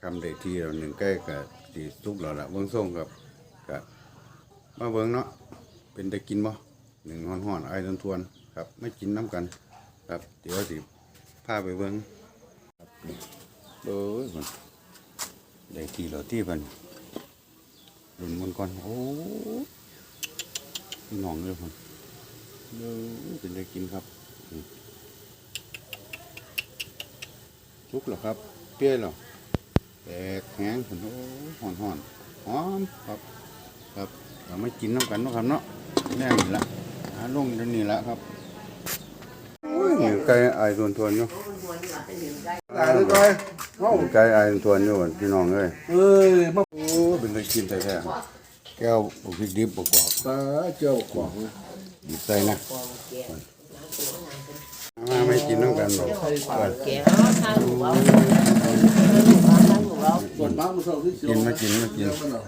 คำได้ทีเราหนึ่งใกล้กับสีสุกแล้วล่ะเบิ้งส่งกับกับมาเบิ้งเนาะเป็นได้กินบ่หนึ่งห่อนๆไอ้ทวนครับไม่กินน้ำกัน ครับเดี๋ยวสิพาไปเบิ้งครับนี่เบ้ยมันได้ทีเราที่มันรุนมันก่อนโอ้พี่น้องเลยมันเด้อเป็นได้กินครับสุกแล้วครับ เปี้ยวแล้ว แตกแห้งผมโอ้ห่อนห่อนหอมครับครับเราไม่กินน้ำกันเนาะครับเนาะแน่นี่ละหาลงเดี๋ยวนี้ละครับโอ้ยนี่ไก่ไอ้ทวนทวนๆอยู่ตายเลยก้อยเอ้าไก่ไอ้ทวนๆอยู่หั่นพี่น้องเอ้ยเอ้ยมาโอ้เป็นตะกินแท้ๆแก้วบุกพริกดิบบุกกอกตาเจ้าของหยิบใส่นะมาไม่กินน้ำกันหรอกเปิดแกเอาทางหนูเอา ทางหนูเอาส่วนมากมันชอบที่เชียวกินมากินมากินมันเอา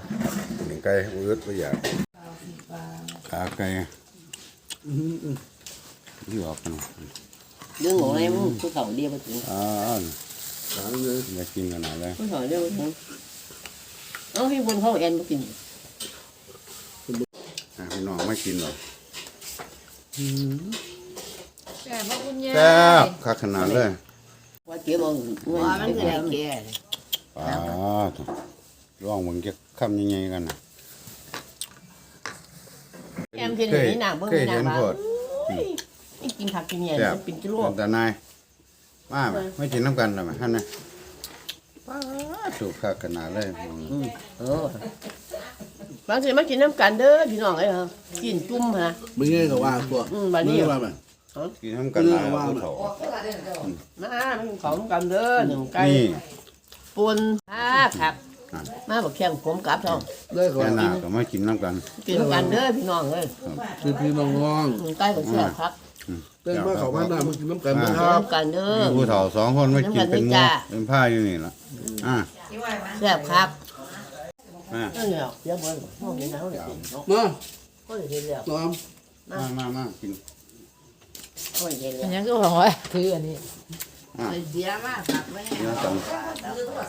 หนึ่งไก่อืดไปอยากขาไก่อื้อหือที่ออกกันเรื่องของอะไรมึงผู้เขาเรียกมาถึงอ่าสารเลยอยากกินขนาดเลยผู้เขาเรียกมาถึงเอาให้คนเขาแอนมากินอะพี่น้องไม่กินหรอกแต่พ่อคุณยายแซ่บคักขนาดเลยว่าเกี่ยวมองเงินมันคืออะไรแก ป้าดร้องมึงจะคำยังไงกันน่ะแอมกินอย่างนี้นะเบิ่งเคยนี่เห็นนะโพว่าดไม่กินผักกินเนี่ยแซ่บเป็นกิโลมันแต่นายมาไหมไม่กินน้ำกันหรอไหมฮะนะป้าดสูบคักขนาดเลยเออบางทีมากินน้ำกันเด้อพี่น้องเอ้ยฮะกินจุ่มฮะไม่ง่ายกับว่าตัวอืมบัดนี้ไม่ว่าไหมกินน้ำกันหลายผู้เฒ่ามามันของกันเด้อหนึ่งไก่นี่ ปนอ่าครับ มาบอกแข่งผมกลับท้องได้กับแค่ว่าหน้าก็ไม่กินน้ำกันกินกันเด้อพี่น้องเอ้ยคือพี่น้องน้องหนึ่งไก่ก็เสียครับเต้นมาเขาบ้านหน้ามันกินน้ำกันอ่านะคน้อรับงกันเด้อมีผู้เฒ่าสองคนไม่กินเป็นหมูน้ำกันนี่จ้าเป็นผ้าอยู่นี่ละอ่าแซ่บครับอ่านั่นแหละเดี๋ยวเบิ่งห้องนี้นะเขาเดี๋ยวกินเนาะมาเขาเดี๋ยวเดี๋ยวน้อมมามามากินเขาเดี๋ยวเดี๋อัยนวนี้ก็บอกว่าถืออันนี้อ่า เดี๋ยวมาครับแม่เดี๋ยวกัน